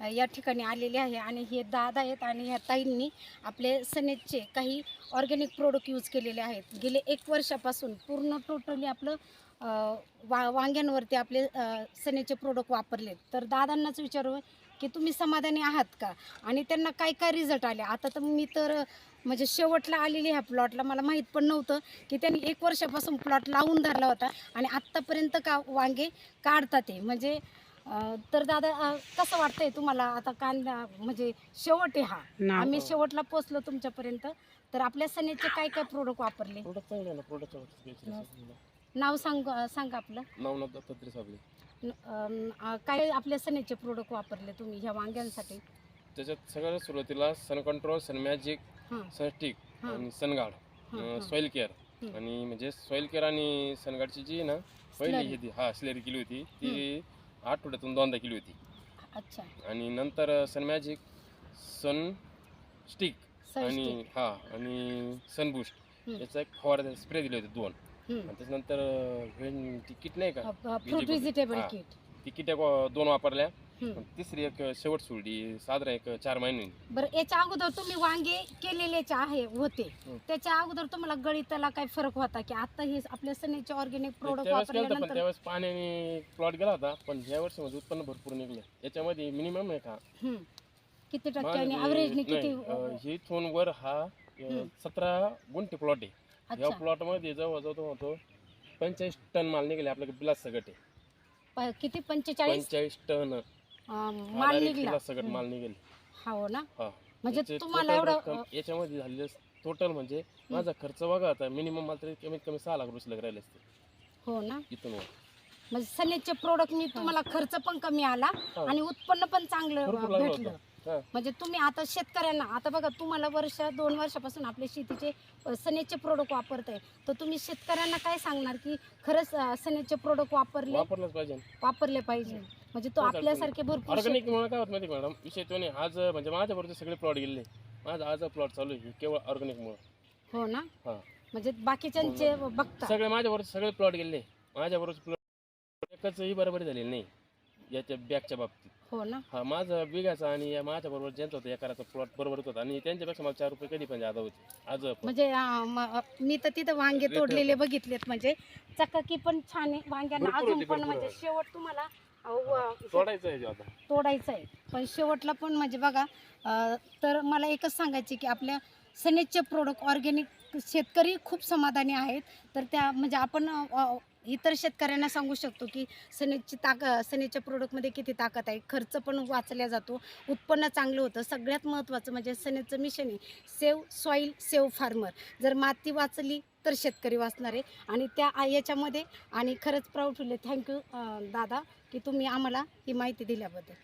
या ठिकाणी आलेले आहे आणि हे दादा आहेत आणि ह्या ताईंनी आपले सनेजचे काही ऑर्गॅनिक प्रोडक्ट यूज केलेले आहेत. गेले एक वर्षापासून पूर्ण टोटली आपलं वा वांग्यांवरती आपले सनेचे प्रोडक्ट वापरले तर दादांनाच विचारू की तुम्ही समाधानी आहात का? आणि त्यांना काय काय रिझल्ट आले? आता तर मी तर म्हणजे शेवटला आलेली ह्या प्लॉटला मला माहीत पण नव्हतं की त्यांनी एक वर्षापासून प्लॉट लावून धरला होता आणि आत्तापर्यंत का वांगे काढतात ते म्हणजे तर दादा अं, कसं वाटतंय तुम्हाला? आता कांदा म्हणजे शेवट आहे हा. आम्ही शेवटला पोचलो तुमच्यापर्यंत. तर आपल्या सनेचे काय काय प्रोडक्ट वापरले? प्रोडक्ट चांगले ना प्रोडक्ट नाव सांग सांग आपलं. नवनाथ दत्तात्रय साबळे. न- अं, अं, काय आपल्या सनेचे प्रोडक्ट वापरले तुम्ही ह्या वांग्यांसाठी? त्याच्यात सगळ्यात सुरुवातीला सन कंट्रोल सन मॅजिक हां. सन स्टिक हां. आणि सनगार्ड हां, हां. सॉईल केअर हम्म. आणि म्हणजे सॉईल केअर आणि सनगार्डची जी ना पहिली Slurry. ही ती हा स्लेरी केली होती ती आठवड्यातून दोनदा केली होती अच्छा आणि नंतर सन मॅजिक सन स्टिक आणि हा आणि सन बुस्ट हम्म. याचा एक फवारा स्प्रे दिले होते दोन. आणि त्याच्यानंतर व्हेन ती किट नाही का फ्रूट vegetable. व्हेजिटेबल. किट ती किट एक दोन वापरल्या तिसरी एक शेवट सोडली साधारण एक चार महिने. बरं याच्या अगोदर तुम्ही वांगे केलेलेच आहे होते. हं. त्याच्या अगोदर तुम्हाला गळीताला काय फरक होता की आता हे आपल्या सनेचे ऑर्गॅनिक प्रोडक्ट त्यावेळेस केलं होतं, पण वापरल्यानंतर त्यावेळेस पाण्याने प्लॉट गेला होता पण ह्या वर्षी म्हणजे उत्पन्न भरपूर निघलं. याच्यामध्ये मिनिमम आहे का? हं. किती टक्क्यांनी? ॲव्हरेजने किती हे इथून वर हा हम्म. सतरा गुंठे प्लॉट आहे. अच्छा. प्लॉटमध्ये जवळजवळ तो होतो पंचेचाळीस टन माल निघाले आपल्याकडे बिलास सगट प- किती? पंचेचाळीस? पंचेचाळीस टन. माल निघला. माल निघेल. हो ना? हा. म्हणजे याचे तुम्हाला total एवढं रक्कम याच्यामध्ये झालेलं टोटल म्हणजे माझा खर्च बघा आता मिनिमम मला तरी कमीत कमी सहा लाख रुपये शिल्लक राहिले असते. हो ना? इथून वर. म्हणजे सनेचे प्रोडक्ट मी तुम्हाला खर्च पण कमी आला हा. आणि उत्पन्न पण चांगलं भरपूर अं, लागलं भेटलं. होतं. हा. म्हणजे तुम्ही आता शेतकऱ्यांना आता बघा तुम्हाला वर्ष दोन वर्षापासून आपले शेतीचे अ, सनेचे प्रोडक्ट वापरताय. तर तुम्ही शेतकऱ्यांना काय सांगणार की खरंच अ, सनेचे प्रोडक्ट वापरले? वापरलंच पाहिजे. वापरले पाहिजे. म्हणजे तो हो. आपल्यासारखे भरपूर ऑर्गॅनिक मुळे काय होत माहिती मॅडम विषय तो नाही. आज म्हणजे माझ्या बरोबर सगळे प्लॉट गेले. माझा आज प्लॉट चालू आहे. केवळ ऑर्गॅनिक मुळे. हो ना? हा. म्हणजे बाकीच्यांचे बघता. सगळे माझ्या बरोबर सगळे प्लॉट गेले. माझ्या बरोबर प्लॉट एकचही बरोबरी झालेली नाही. याच्या बॅगच्या बाबतीत. हो ना? हा माझा बिघाचा आणि या माझ्या बरोबर ज्यांचा होता एकाचा प्लॉट बरोबरच होता. आणि त्यांच्यापेक्षा मला चार रुपये कधी पण जादा होते. आज. म्हणजे म- तर तिथं वांगे तोडलेले. बघितलेत. म्हणजे चकाकी पण छान आहे. वांग्यांना अजून पण म्हणजे. शेवट तुम्हाला तोडायचं आहे आता. तोडायचं आहे. पण शेवटला पण म्हणजे बघा अं, तर मला एकच सांगायचे की आपल्या सनेजचे प्रोडक्ट ऑर्गॅनिक शेतकरी खूप समाधानी आहेत. तर त्या म्हणजे आपण अं, इतर शेतकऱ्यांना सांगू शकतो की सनेजची ताक सनेजच्या प्रोडक्टमध्ये किती ताकद आहे. खर्च पण वाचल्या जातो. उत्पन्न चांगलं होतं. सगळ्यात महत्त्वाचं म्हणजे सनेजचं मिशन आहे. सेव सॉईल सेव फार्मर जर माती वाचली तर शेतकरी वाचणार आहे. आणि त्या याच्यामध्ये आणि खरंच प्राऊड फुले थँक्यू दादा की तुम्ही आम्हाला ही माहिती दिल्याबद्दल.